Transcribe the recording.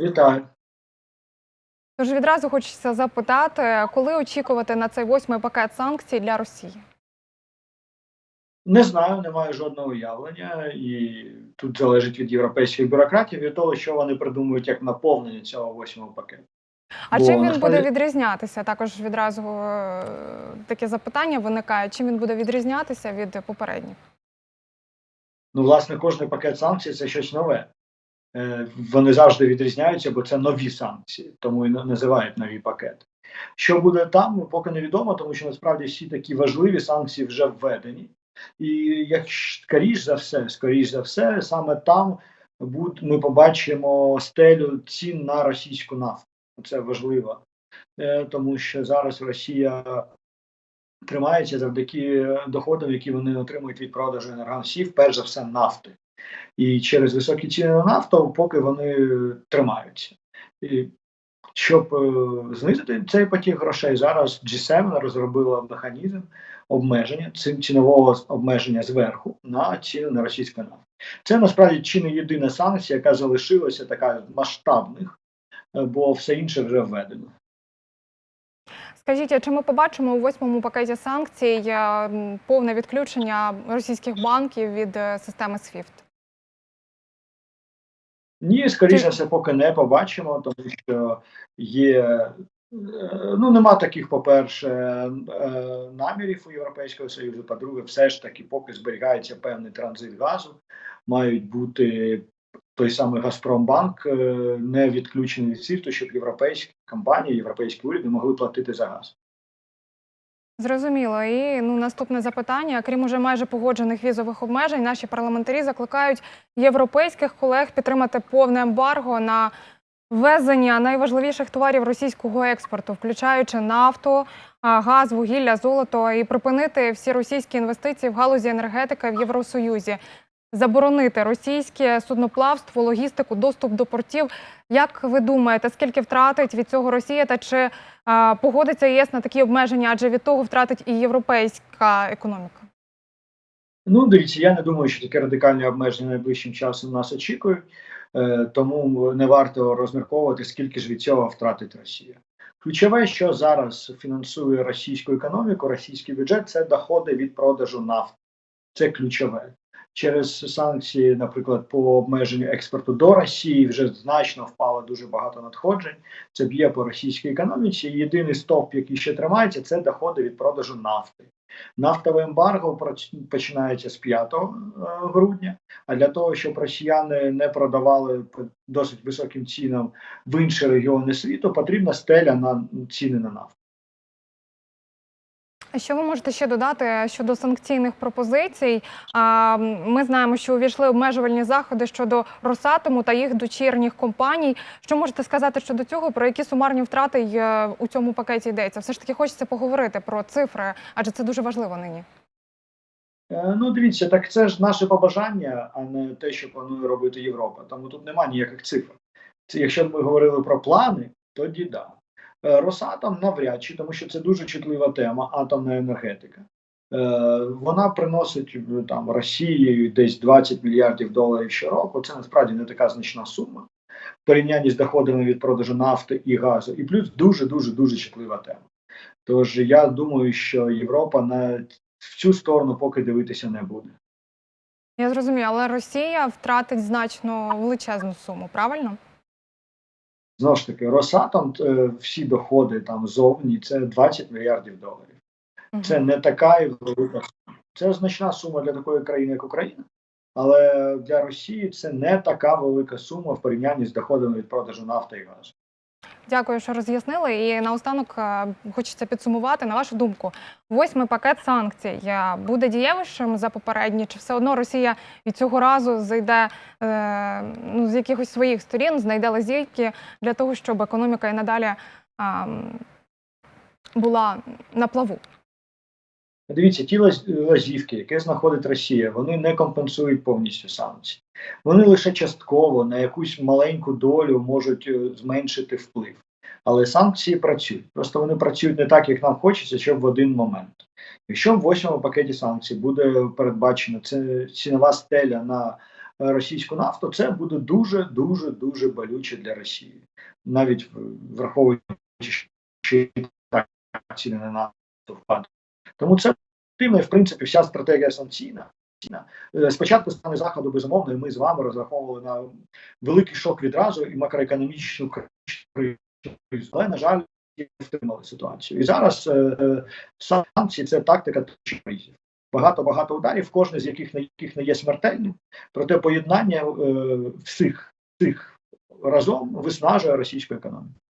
Вітаю. Тож відразу хочеться запитати, коли очікувати на цей восьмий пакет санкцій для Росії? Не знаю, не маю жодного уявлення, і тут залежить від європейських бюрократів від того, що вони придумують як наповнення цього восьмого пакету. А Бо чим він насправді- буде відрізнятися? Також відразу е, таке запитання виникає: чим він буде відрізнятися від попередніх? Ну, власне, кожний пакет санкцій це щось нове. Е, Вони завжди відрізняються, бо це нові санкції, тому і на- називають нові пакети. Що буде там, поки невідомо, тому що насправді всі такі важливі санкції вже введені. І як скоріш за все, скоріш за все, саме там буд- ми побачимо стелю цін на російську нафту. Це важливо, Е, тому що зараз Росія тримається завдяки доходам, які вони отримують від продажу енергоносіїв, перш за все нафти. І через високі ціни на нафту, поки вони тримаються. І щоб е, знизити цей потік грошей, зараз G7 розробила механізм обмеження цим цінового обмеження зверху на ціни на російську нафту. Це насправді чи не єдина санкція, яка залишилася така масштабних, е, бо все інше вже введено. Скажіть, чи ми побачимо у восьмому пакеті санкцій е, повне відключення російських банків від системи SWIFT? Ні, скоріше все, поки не побачимо, тому що є. е, Ну, нема таких, по-перше, е, намірів у Європейського Союзу. По-друге, все ж таки, поки зберігається певний транзит газу, мають бути той самий Газпромбанк е, не відключений від світу, щоб європейські компанії, європейські уряди могли платити за газ. Зрозуміло. І ну наступне запитання. Крім уже майже погоджених візових обмежень, наші парламентарі закликають європейських колег підтримати повне ембарго на ввезення найважливіших товарів російського експорту, включаючи нафту, газ, вугілля, золото, і припинити всі російські інвестиції в галузі енергетики в Євросоюзі. Заборонити російське судноплавство, логістику, доступ до портів. Як ви думаєте, скільки втратить від цього Росія та чи а, погодиться ЄС на такі обмеження, адже від того втратить і європейська економіка. Ну, дивіться, я не думаю, що таке радикальне обмеження найближчим часом нас очікують, е, тому не варто розмірковувати, скільки ж від цього втратить Росія. Ключове, що зараз фінансує російську економіку, російський бюджет це доходи від продажу нафти. Це ключове. Через санкції, наприклад, по обмеженню експорту до Росії вже значно впало дуже багато надходжень. Це б'є по російській економіці. Єдиний стовп, який ще тримається, це доходи від продажу нафти. Нафтове ембарго починається з 5 е, грудня. А для того, щоб росіяни не продавали по досить високим цінам в інші регіони світу, потрібна стеля на ціни на нафту. Що ви можете ще додати щодо санкційних пропозицій? Ми знаємо, що увійшли обмежувальні заходи щодо Росатому та їх дочірніх компаній. Що можете сказати щодо цього? Про які сумарні втрати е, у цьому пакеті йдеться? Все ж таки хочеться поговорити про цифри, адже це дуже важливо нині. Е, Ну, дивіться, так це ж наше побажання, а не те, що планує робити Європа. Тому тут немає ніяких цифр. Це якщо б ми говорили про плани, тоді да. Е, Росатом навряд чи, тому що це дуже чутлива тема, атомна енергетика. Е, Вона приносить е, там Росії десь 20 мільярдів доларів щороку. Це насправді не така значна сума в порівнянні з доходами від продажу нафти і газу. І плюс дуже дуже дуже чутлива тема. Тож я думаю, що Європа на в цю сторону поки дивитися не буде. Я зрозумію, але Росія втратить значно величезну суму, правильно? Знову ж таки, Росатом е, всі доходи там зовні це 20 мільярдів доларів. Це не така і велика сума. Це значна сума для такої країни, як Україна, але для Росії це не така велика сума в порівнянні з доходами від продажу нафти і газу. Дякую, що роз'яснили. І наостанок е, хочеться підсумувати на вашу думку. Восьмий пакет санкцій е, буде дієвішим за попередні, чи все одно Росія від цього разу зайде е, ну, з якихось своїх сторін, знайде лазійки для того, щоб економіка і надалі була на плаву. Дивіться, ті лаз- лазівки, які знаходить Росія, вони не компенсують повністю санкції. Вони лише частково на якусь маленьку долю можуть е, зменшити вплив. Але санкції працюють. Просто вони працюють не так, як нам хочеться, щоб в один момент. Якщо в восьмому пакеті санкцій буде передбачена це цінова стеля на російську нафту, це буде дуже дуже дуже болюче для Росії, навіть враховуючи, що так ціни на нафту впадуть. Тому це в принципі вся стратегія санкційна. Е, Спочатку стане заходу безумовно, і ми з вами розраховували на великий шок відразу і макроекономічну кризу. Але, на жаль, втримали ситуацію. І зараз е, е, санкції це тактика кризів. Багато багато ударів, кожен з яких не яких не є смертельним, проте поєднання е, всіх цих разом виснажує російську економіку.